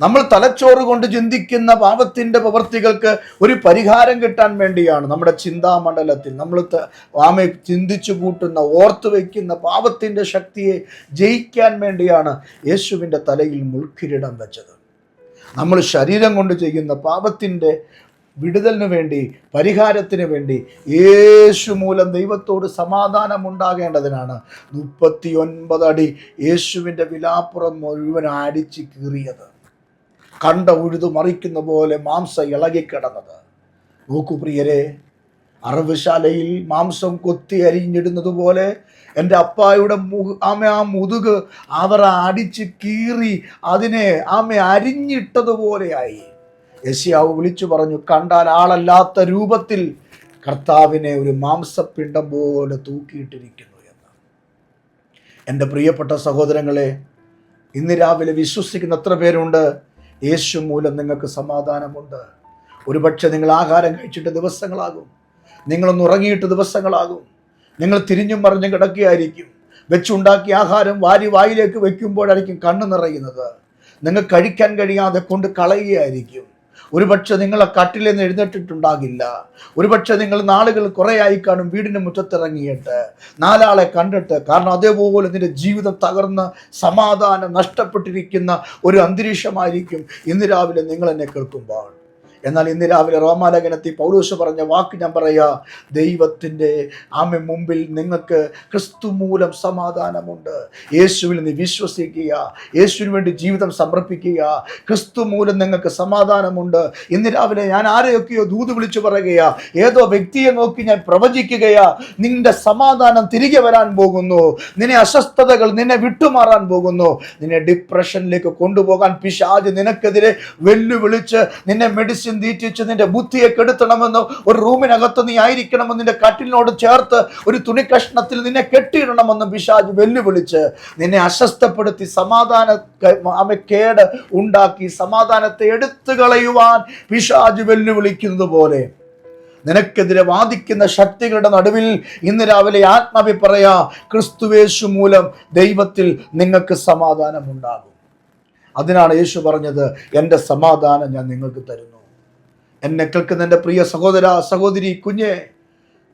നമ്മൾ തലച്ചോറ് കൊണ്ട് ചിന്തിക്കുന്ന പാപത്തിന്റെ പ്രവർത്തികൾക്ക് ഒരു പരിഹാരം കിട്ടാൻ വേണ്ടിയാണ് നമ്മുടെ ചിന്താമണ്ഡലത്തിൽ നമ്മൾ ആമെ ചിന്തിച്ചു കൂട്ടുന്ന ഓർത്തു വയ്ക്കുന്ന പാപത്തിന്റെ ശക്തിയെ ജയിക്കാൻ വേണ്ടിയാണ് യേശുവിന്റെ തലയിൽ മുൾക്കിരീടം വെച്ചത്. നമ്മൾ ശരീരം കൊണ്ട് ചെയ്യുന്ന പാപത്തിന്റെ വിടുതലിന് വേണ്ടി പരിഹാരത്തിന് വേണ്ടി യേശു മൂലം ദൈവത്തോട് സമാധാനം ഉണ്ടാകേണ്ടതിനാണ് മുപ്പത്തി ഒൻപത് അടി യേശുവിന്റെ വിലാപ്പുറം മുഴുവൻ അടിച്ച് കീറിയത്. കണ്ട ഉഴുതു മറിക്കുന്ന പോലെ മാംസം ഇളകിക്കിടന്നത്. നോക്കൂ പ്രിയരെ അറവുശാലയിൽ മാംസം കൊത്തി അരിഞ്ഞിടുന്നത് പോലെ എന്റെ അപ്പായുടെ മു ആമ ആ മുതുക് അവർ അടിച്ച് കീറി അതിനെ ആമ അരിഞ്ഞിട്ടതുപോലെയായി. യശിയാവ് വിളിച്ചു പറഞ്ഞു കണ്ടാൽ ആളല്ലാത്ത രൂപത്തിൽ കർത്താവിനെ ഒരു മാംസപ്പിണ്ടം പോലെ തൂക്കിയിട്ടിരിക്കുന്നു എന്ന്. എന്റെ പ്രിയപ്പെട്ട സഹോദരങ്ങളെ ഇന്ന് രാവിലെ വിശ്വസിക്കുന്ന എത്ര പേരുണ്ട്? യേശു മൂലം നിങ്ങൾക്ക് സമാധാനമുണ്ട്. ഒരുപക്ഷെ നിങ്ങൾ ആഹാരം കഴിച്ചിട്ട് ദിവസങ്ങളാകും. നിങ്ങളൊന്ന് ഉറങ്ങിയിട്ട് ദിവസങ്ങളാകും. നിങ്ങൾ തിരിഞ്ഞും മറിഞ്ഞും കിടക്കുകയായിരിക്കും. വെച്ചുണ്ടാക്കിയ ആഹാരം വാരി വായിലേക്ക് വെക്കുമ്പോഴായിരിക്കും കണ്ണ് നിറയുന്നത്. നിങ്ങൾ കഴിക്കാൻ കഴിയാതെ കൊണ്ട് കളയുകയായിരിക്കും. ഒരുപക്ഷെ നിങ്ങളെ കട്ടിൽ നിന്ന് എഴുന്നേറ്റിട്ടുണ്ടാകില്ല. ഒരുപക്ഷെ നിങ്ങൾ നാളുകൾ കുറേ ആയി കാണും വീടിന് മുറ്റത്തിറങ്ങിയിട്ട് നാലാളെ കണ്ടിട്ട്. കാരണം അതേപോലെ നിന്റെ ജീവിതം തകർന്ന് സമാധാനം നഷ്ടപ്പെട്ടിരിക്കുന്ന ഒരു അന്തരീക്ഷമായിരിക്കും ഇന്ന് രാവിലെ നിങ്ങൾ എന്നെ കേൾക്കുമ്പോൾ. എന്നാൽ ഇന്ന് രാവിലെ റോമാലേഖനത്തിൽ പൗലോസ് പറഞ്ഞ വാക്ക് ഞാൻ പറയാ ദൈവത്തിന്റെ ആമ മുമ്പിൽ നിങ്ങൾക്ക് ക്രിസ്തു മൂലം സമാധാനമുണ്ട്. യേശുവിൽ നീ വിശ്വസിക്കുക യേശുവിന് വേണ്ടി ജീവിതം സമർപ്പിക്കുക ക്രിസ്തു മൂലം നിങ്ങൾക്ക് സമാധാനമുണ്ട്. ഇന്ന് രാവിലെ ഞാൻ ആരെയൊക്കെയോ ദൂത് വിളിച്ചു പറയുകയാ ഏതോ വ്യക്തിയെ നോക്കി ഞാൻ പ്രവചിക്കുകയാ നിന്റെ സമാധാനം തിരികെ വരാൻ പോകുന്നു നിന്നെ അസ്വസ്ഥതകൾ നിന്നെ വിട്ടുമാറാൻ പോകുന്നു നിന്നെ ഡിപ്രഷനിലേക്ക് കൊണ്ടുപോകാൻ പിശാജ് നിനക്കെതിരെ വെല്ലുവിളിച്ച് നിന്നെ മെഡിസിൻ തീറ്റിച്ച് നിന്റെ ബുദ്ധിയെ കെടുത്തണമെന്നോ ഒരു റൂമിനകത്ത് നീ ആയിരിക്കണമെന്ന് നിന്റെ കട്ടിലിനോട് ചേർത്ത് ഒരു തുണി കഷ്ണത്തിൽ നിന്നെ കെട്ടിയിടണമെന്നും പിശാജ് വെല്ലുവിളിച്ച് നിന്നെ അസ്വസ്ഥപ്പെടുത്തി സമാധാന കേട് ഉണ്ടാക്കി സമാധാനത്തെ എടുത്തു കളയുവാൻ പിശാജ് വെല്ലുവിളിക്കുന്നത് പോലെ. നിനക്കെതിരെ വാദിക്കുന്ന ശക്തികളുടെ നടുവിൽ ഇന്ന് രാവിലെ ആത്മാവി പറയാ ക്രിസ്തുവേശു മൂലം ദൈവത്തിൽ നിങ്ങൾക്ക് സമാധാനമുണ്ടാകും. അതിനാണ് യേശു പറഞ്ഞത് എന്റെ സമാധാനം ഞാൻ നിങ്ങൾക്ക് തരുന്നു. എന്നെ കേൾക്കുന്ന എന്റെ പ്രിയ സഹോദര സഹോദരി കുഞ്ഞെ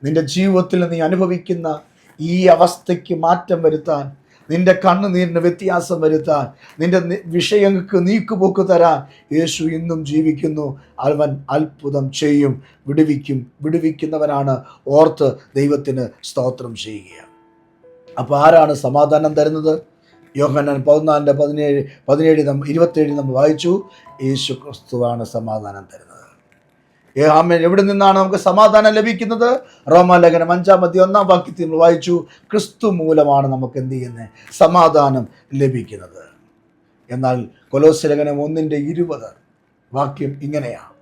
നിന്റെ ജീവിതത്തിൽ നീ അനുഭവിക്കുന്ന ഈ അവസ്ഥയ്ക്ക് മാറ്റം വരുത്താൻ നിന്റെ കണ്ണുനീരിന് വ്യത്യാസം വരുത്താൻ നിന്റെ വിഷയങ്ങൾക്ക് നീക്കുപോക്ക് തരാൻ യേശു ഇന്നും ജീവിക്കുന്നു. അവൻ അത്ഭുതം ചെയ്യും വിടുവിക്കും വിടുവിക്കുന്നവനാണ്. ഓർത്ത് ദൈവത്തിന് സ്തോത്രം ചെയ്യുക. അപ്പോൾ ആരാണ് സമാധാനം തരുന്നത്? യോഹന്നാൻ പതിനാലിന്റെ പതിനേഴ് പതിനേഴ് നമ്മൾ ഇരുപത്തേഴ് നമ്മൾ വായിച്ചു. യേശു ക്രിസ്തുവാണ് സമാധാനം തരുന്നത്. ആമേൻ. എവിടെ നിന്നാണ് നമുക്ക് സമാധാനം ലഭിക്കുന്നത്? റോമാലേഖനം അഞ്ചാം മതി ഒന്നാം വാക്യത്തിൽ നമ്മൾ വായിച്ചു. ക്രിസ്തു മൂലമാണ് നമുക്ക് എന്ത് ചെയ്യുന്നത് സമാധാനം ലഭിക്കുന്നത്. എന്നാൽ കൊലോസലകനം ഒന്നിന്റെ ഇരുപത് വാക്യം ഇങ്ങനെയാണ്.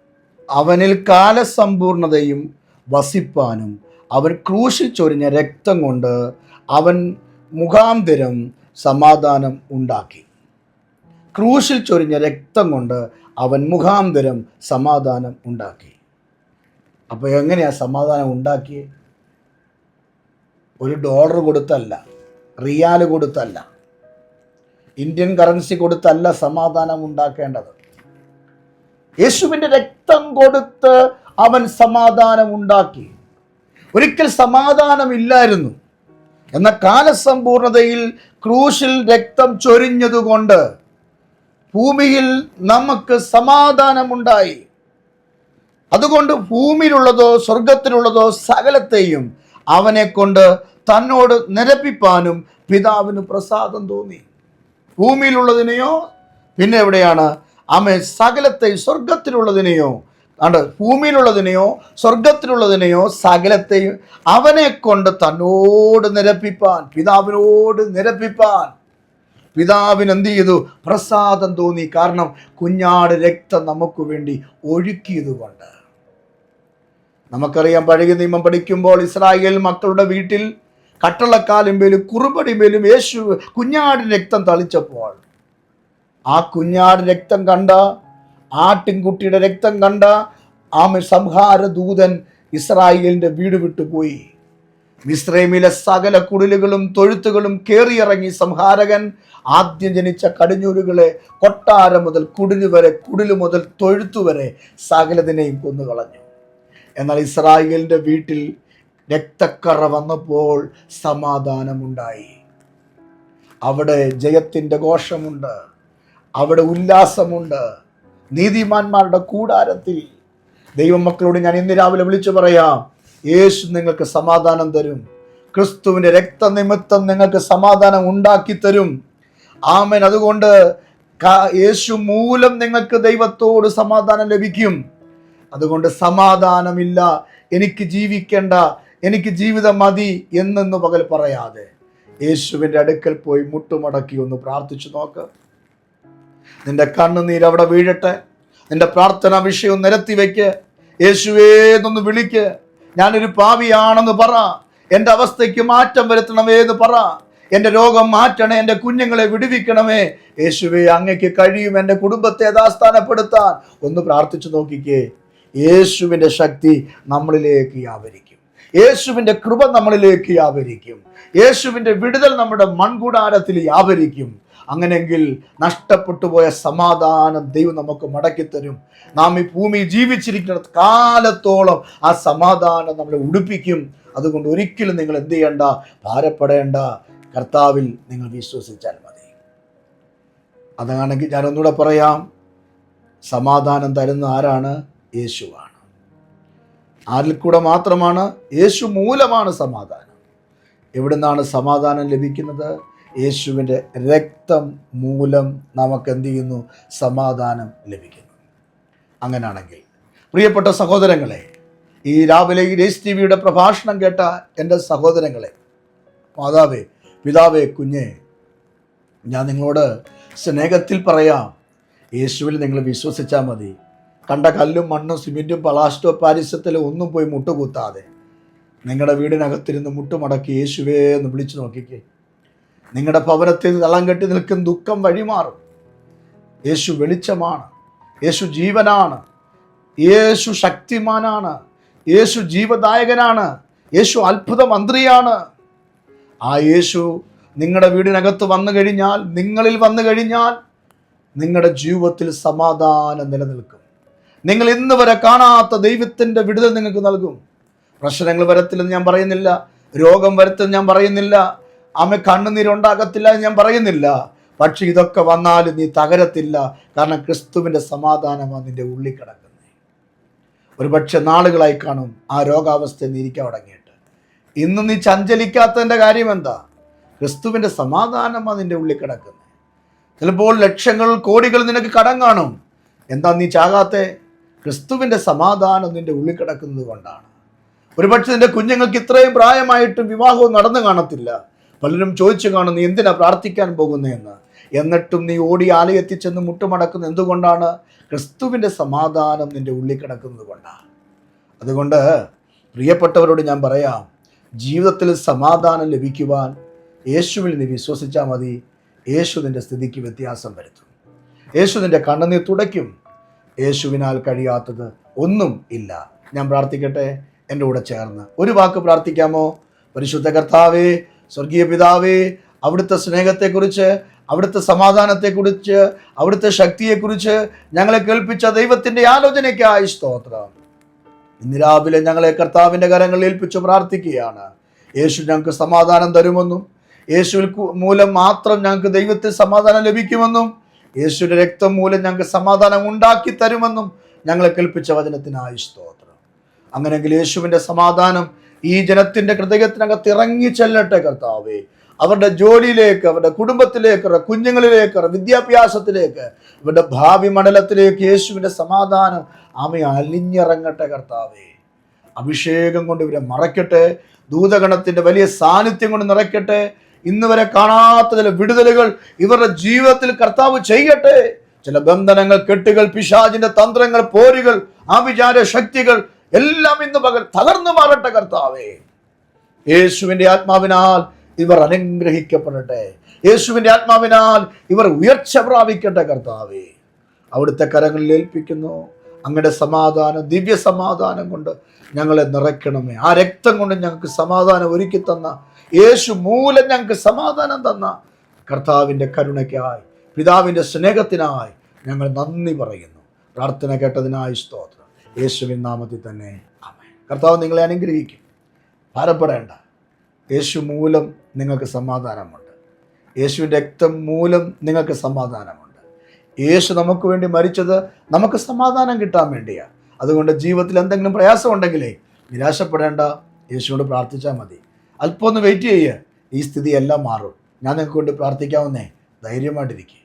അവനിൽ കാലസമ്പൂർണതയും വസിപ്പാനും അവൻ ക്രൂശിൽ ചൊരിഞ്ഞ രക്തം കൊണ്ട് അവൻ മുഖാന്തരം സമാധാനം ഉണ്ടാക്കി. ക്രൂശിൽ ചൊരിഞ്ഞ രക്തം കൊണ്ട് അവൻ മുഖാന്തരം സമാധാനം ഉണ്ടാക്കി. അപ്പോൾ എങ്ങനെയാ സമാധാനം ഉണ്ടാക്കിയത് ഒരു ഡോളർ കൊടുത്തല്ല റിയാൽ കൊടുത്തല്ല ഇന്ത്യൻ കറൻസി കൊടുത്തല്ല സമാധാനം ഉണ്ടാക്കേണ്ടത്. യേശുവിന്റെ രക്തം കൊടുത്ത് അവൻ സമാധാനം ഉണ്ടാക്കി. ഒരിക്കൽ സമാധാനമില്ലായിരുന്നു. എന്ന കാലസമ്പൂർണതയിൽ ക്രൂശിൽ രക്തം ചൊരിഞ്ഞതുകൊണ്ട് ഭൂമിയിൽ നമുക്ക് സമാധാനമുണ്ടായി. അതുകൊണ്ട് ഭൂമിയിലുള്ളതോ സ്വർഗത്തിലുള്ളതോ സകലത്തെയും അവനെ കൊണ്ട് തന്നോട് നിരപ്പിപ്പാനും പിതാവിന് പ്രസാദം തോന്നി. ഭൂമിയിലുള്ളതിനെയോ പിന്നെ എവിടെയാണ്? അമ്മ സകലത്തെ സ്വർഗത്തിലുള്ളതിനെയോ അണ്ട് ഭൂമിയിലുള്ളതിനെയോ സ്വർഗത്തിലുള്ളതിനെയോ സകലത്തെയും അവനെ കൊണ്ട് തന്നോട് നിരപ്പിപ്പാൻ പിതാവിനോട് നിരപ്പിപ്പാൻ. പിതാവിന് എന്ത് ചെയ്തു? പ്രസാദം തോന്നി. കാരണം കുഞ്ഞാട് രക്തം നമുക്ക് വേണ്ടി ഒഴുക്കിയത് കൊണ്ട് നമുക്കറിയാം പഴയ നിയമം പഠിക്കുമ്പോൾ ഇസ്രായേൽ മക്കളുടെ വീട്ടിൽ കട്ടളക്കാലും മേലും കുറുപടി മേലും യേശു കുഞ്ഞാട് രക്തം തളിച്ചപ്പോൾ ആ കുഞ്ഞാട് രക്തം കണ്ട ആട്ടിൻകുട്ടിയുടെ രക്തം കണ്ട ആമ സംഹാര ദൂതൻ ഇസ്രായേലിന്റെ വീട് വിട്ടുപോയി മിസ്രൈമിലെ സകല കുടിലുകളും തൊഴുത്തുകളും കയറിയിറങ്ങി സംഹാരകൻ ആദ്യം ജനിച്ച കടിഞ്ഞൂലുകളെ കൊട്ടാരം മുതൽ കുടിലു വരെ കുടിലു മുതൽ തൊഴുത്തു വരെ സകലതിനെയും കൊന്നുകളഞ്ഞു. എന്നാൽ ഇസ്രായേലിന്റെ വീട്ടിൽ രക്തക്കറ വന്നപ്പോൾ സമാധാനമുണ്ടായി. അവിടെ ജയത്തിന്റെ ഘോഷമുണ്ട് അവിടെ ഉല്ലാസമുണ്ട്. നീതിമാന്മാരുടെ കൂടാരത്തിൽ ദൈവമക്കളോട് ഞാൻ ഇന്ന് രാവിലെ വിളിച്ചു പറയാം യേശു നിങ്ങൾക്ക് സമാധാനം തരും ക്രിസ്തുവിന്റെ രക്തനിമിത്തം നിങ്ങൾക്ക് സമാധാനം ഉണ്ടാക്കി തരും. ആമൻ. അതുകൊണ്ട് യേശു മൂലം നിങ്ങൾക്ക് ദൈവത്തോട് സമാധാനം ലഭിക്കും. അതുകൊണ്ട് സമാധാനമില്ല. എനിക്ക് ജീവിക്കേണ്ട. എനിക്ക് ജീവിതം മതി എന്നെന്ന് പകൽ പറയാതെ യേശുവിന്റെ അടുക്കൽ പോയി മുട്ടുമടക്കി ഒന്ന് പ്രാർത്ഥിച്ചു നോക്ക്. നിന്റെ കണ്ണുനീര് അവിടെ വീഴട്ടെ. നിന്റെ പ്രാർത്ഥന വിഷയം നിരത്തി വയ്ക്ക് യേശുവേ എന്നൊന്ന് വിളിക്ക്. ഞാനൊരു പാവിയാണെന്ന് പറ. എന്റെ അവസ്ഥയ്ക്ക് മാറ്റം വരുത്തണമേ എന്ന് പറ. എന്റെ രോഗം മാറ്റണേ എന്റെ കുഞ്ഞുങ്ങളെ വിടുവിക്കണമേ. യേശുവേ അങ്ങയ്ക്ക് കഴിയും. എന്റെ കുടുംബത്തെ യഥാസ്ഥാനപ്പെടുത്താൻ. ഒന്ന് പ്രാർത്ഥിച്ചു നോക്കിക്കേ. യേശുവിന്റെ ശക്തി നമ്മളിലേക്ക് വ്യാപരിക്കും യേശുവിന്റെ കൃപ നമ്മളിലേക്ക് വ്യാപരിക്കും യേശുവിന്റെ വിടുതൽ നമ്മുടെ മൺകൂടാരത്തിൽ വ്യാപരിക്കും അങ്ങനെങ്കിൽ നഷ്ടപ്പെട്ടു പോയ സമാധാനം ദൈവം നമുക്ക് മടക്കിത്തരും. നാം ഈ ഭൂമി ജീവിച്ചിരിക്കുന്ന കാലത്തോളം ആ സമാധാനം നമ്മളെ ഉടുപ്പിക്കും. അതുകൊണ്ട് ഒരിക്കലും നിങ്ങൾ എന്ത് ചെയ്യണ്ട ഭാരപ്പെടേണ്ട. കർത്താവിൽ നിങ്ങൾ വിശ്വസിച്ചാൽ മതി. അതാണെങ്കിൽ ഞാൻ ഒന്നുകൂടെ പറയാം. സമാധാനം തരുന്ന ആരാണ്? യേശുവാണ്. ആരിൽ കൂടെ മാത്രമാണ് യേശു മൂലമാണ് സമാധാനം. എവിടുന്നാണ് സമാധാനം ലഭിക്കുന്നത്? യേശുവിന്റെ രക്തം മൂലം നമുക്ക് എന്ത് ചെയ്യുന്നു? സമാധാനം ലഭിക്കുന്നു. അങ്ങനെയാണെങ്കിൽ പ്രിയപ്പെട്ട സഹോദരങ്ങളെ ഈ രാവിലെ ഈ രേസ് ടി വിയുടെ പ്രഭാഷണം കേട്ട എന്റെ സഹോദരങ്ങളെ മാതാവേ പിതാവേ കുഞ്ഞേ ഞാൻ നിങ്ങളോട് സ്നേഹത്തിൽ പറയാം. യേശുവിൽ നിങ്ങൾ വിശ്വസിച്ചാൽ മതി. കണ്ട കല്ലും മണ്ണും സിമെന്റും പലാസ്റ്റോ പാരിസത്തിലും ഒന്നും പോയി മുട്ടുകൂത്താതെ. നിങ്ങളുടെ വീടിനകത്തിരുന്ന് മുട്ടുമടക്കി യേശുവേ എന്ന് വിളിച്ചു നോക്കിക്കേ. നിങ്ങളുടെ ഭവനത്തിൽ തളം കെട്ടി നിൽക്കും ദുഃഖം വഴിമാറും. യേശു വെളിച്ചമാണ്. യേശു ജീവനാണ്. യേശു ശക്തിമാനാണ്. യേശു ജീവദായകനാണ്. യേശു അത്ഭുത മന്ത്രിയാണ്. ആ യേശു നിങ്ങളുടെ വീടിനകത്ത് വന്നു കഴിഞ്ഞാൽ നിങ്ങളിൽ വന്നു കഴിഞ്ഞാൽ നിങ്ങളുടെ ജീവിതത്തിൽ സമാധാനം നിലനിൽക്കും. നിങ്ങൾ ഇന്ന് വരെ കാണാത്ത ദൈവത്തിന്റെ വിടുതൽ നിങ്ങൾക്ക് നൽകും. പ്രശ്നങ്ങൾ വരത്തില്ലെന്ന് ഞാൻ പറയുന്നില്ല. രോഗം വരത്തില്ലെന്ന് ഞാൻ പറയുന്നില്ല. അമ്മ കണ്ണുനീരുണ്ടാകത്തില്ല എന്ന് ഞാൻ പറയുന്നില്ല. പക്ഷെ ഇതൊക്കെ വന്നാലും നീ തകരത്തില്ല. കാരണം ക്രിസ്തുവിന്റെ സമാധാനമാണ് നിന്റെ ഉള്ളിൽ കിടക്കുന്നത്. ഒരുപക്ഷെ നാളുകളായി കാണും ആ രോഗാവസ്ഥ നീ ഇരിക്കാൻ തുടങ്ങിയിട്ട്. ഇന്ന് നീ ചഞ്ചലിക്കാത്തതിന്റെ കാര്യം എന്താ? ക്രിസ്തുവിന്റെ സമാധാനമാണ് നിന്റെ ഉള്ളിൽ കിടക്കുന്നത്. ചിലപ്പോൾ ലക്ഷങ്ങൾ കോടികൾ നിനക്ക് കടം കാണും. എന്താ നീ ചാകാത്തെ ക്രിസ്തുവിന്റെ സമാധാനം നിന്റെ ഉള്ളിൽ കിടക്കുന്നത് കൊണ്ടാണ്. ഒരുപക്ഷെ നിന്റെ കുഞ്ഞുങ്ങൾക്ക് ഇത്രയും പ്രായമായിട്ടും വിവാഹവും നടന്നു കാണത്തില്ല. പലരും ചോദിച്ചു കാണുന്നു എന്തിനാ പ്രാർത്ഥിക്കാൻ പോകുന്നതെന്ന് എന്നിട്ടും നീ ഓടി ആലയത്തിൽ ചെന്ന് മുട്ടുമടക്കുന്നത് എന്തുകൊണ്ടാണ്? ക്രിസ്തുവിന്റെ സമാധാനം നിന്റെ ഉള്ളിൽ കിടക്കുന്നത് കൊണ്ടാണ്. അതുകൊണ്ട് പ്രിയപ്പെട്ടവരോട് ഞാൻ പറയാം ജീവിതത്തിൽ സമാധാനം ലഭിക്കുവാൻ യേശുവിൽ നീ വിശ്വസിച്ചാൽ മതി. യേശു നിന്റെ സ്ഥിതിക്ക് വ്യത്യാസം വരുത്തും. യേശു നിന്റെ കണ്ണുനീർ തുടയ്ക്കും. യേശുവിനാൽ കഴിയാത്തത് ഒന്നും ഇല്ല. ഞാൻ പ്രാർത്ഥിക്കട്ടെ? എന്റെ കൂടെ ചേർന്ന്. ഒരു വാക്ക് പ്രാർത്ഥിക്കാമോ? പരിശുദ്ധ കർത്താവേ സ്വർഗീയ പിതാവേ അവിടുത്തെ സ്നേഹത്തെക്കുറിച്ച് അവിടുത്തെ സമാധാനത്തെക്കുറിച്ച് അവിടുത്തെ ശക്തിയെക്കുറിച്ച് ഞങ്ങളെ കേൾപ്പിച്ച ദൈവത്തിന്റെ ആലോചനയ്ക്കായി സ്തോത്രം. ഇന്ന് രാവിലെ ഞങ്ങളെ കർത്താവിന്റെ കരങ്ങളിൽ ഏൽപ്പിച്ച് പ്രാർത്ഥിക്കുകയാണ്. യേശു ഞങ്ങൾക്ക് സമാധാനം തരുമെന്നും യേശുവിൽ മൂലം മാത്രം ഞങ്ങൾക്ക് ദൈവത്തിൽ സമാധാനം ലഭിക്കുമെന്നും യേശുവിന്റെ രക്തം മൂലം ഞങ്ങൾക്ക് സമാധാനം ഉണ്ടാക്കി തരുമെന്നും ഞങ്ങളെ കേൾപ്പിച്ച വചനത്തിനായി സ്തോത്രം. അങ്ങനെങ്കിൽ യേശുവിന്റെ സമാധാനം ഈ ജനത്തിന്റെ ഹൃദയത്തിനകത്ത് ഇറങ്ങി ചെല്ലട്ടെ കർത്താവേ. അവരുടെ ജോലിയിലേക്ക് അവരുടെ കുടുംബത്തിലേക്ക് അവരുടെ കുഞ്ഞുങ്ങളിലേക്ക് അവരുടെ വിദ്യാഭ്യാസത്തിലേക്ക് അവരുടെ ഭാവി മണ്ഡലത്തിലേക്ക് യേശുവിന്റെ സമാധാനം ആമ അലിഞ്ഞിറങ്ങട്ടെ കർത്താവേ. അഭിഷേകം കൊണ്ട് ഇവരെ മറയ്ക്കട്ടെ ദൂതഗണത്തിന്റെ വലിയ സാന്നിധ്യം കൊണ്ട് നിറയ്ക്കട്ടെ ഇന്ന് വരെ കാണാത്ത ചില വിടുതലുകൾ ഇവരുടെ ജീവിതത്തിൽ കർത്താവ് ചെയ്യട്ടെ. ചില ബന്ധനങ്ങൾ കെട്ടുകൾ പിശാചിന്റെ തന്ത്രങ്ങൾ പോരുകൾ ആഭിചാര ശക്തികൾ എല്ലാം ഇന്ന് പകൽ തകർന്നു മാറട്ടെ കർത്താവേ. യേശുവിന്റെ ആത്മാവിനാൽ ഇവർ അനുഗ്രഹിക്കപ്പെടട്ടെ. യേശുവിന്റെ ആത്മാവിനാൽ ഇവർ ഉയർച്ച പ്രാപിക്കട്ടെ കർത്താവേ. അവിടുത്തെ കരങ്ങളിൽ ഏൽപ്പിക്കുന്നു. അങ്ങയുടെ സമാധാനം ദിവ്യ സമാധാനം കൊണ്ട് ഞങ്ങളെ നിറയ്ക്കണമേ. ആ രക്തം കൊണ്ട് ഞങ്ങൾക്ക് സമാധാനം ഒരുക്കി തന്ന യേശു മൂലം ഞങ്ങൾക്ക് സമാധാനം തന്ന കർത്താവിന്റെ കരുണയ്ക്കായി പിതാവിന്റെ സ്നേഹത്തിനായി ഞങ്ങൾ നന്ദി പറയുന്നു. പ്രാർത്ഥന കേട്ടതിനായി സ്തോത്രം. യേശുവിൻ നാമത്തിൽ തന്നെ കർത്താവ് നിങ്ങളെ അനുഗ്രഹിക്കും. ഭാരപ്പെടേണ്ട. യേശു മൂലം നിങ്ങൾക്ക് സമാധാനമുണ്ട്. യേശുവിന്റെ രക്തം മൂലം നിങ്ങൾക്ക് സമാധാനമുണ്ട്. യേശു നമുക്ക് വേണ്ടി മരിച്ചത് നമുക്ക് സമാധാനം കിട്ടാൻ വേണ്ടിയാണ് അതുകൊണ്ട് ജീവിതത്തിൽ എന്തെങ്കിലും പ്രയാസം ഉണ്ടെങ്കിലേ നിരാശപ്പെടേണ്ട. യേശുവോട് പ്രാർത്ഥിച്ചാൽ മതി. അല്പം ഒന്ന് വെയിറ്റ് ചെയ്യുക ഈ സ്ഥിതിയെല്ലാം മാറും. ഞാൻ നിങ്ങൾക്ക് കൊണ്ട് പ്രാർത്ഥിക്കാവുന്നേ. ധൈര്യമായിട്ടിരിക്കുക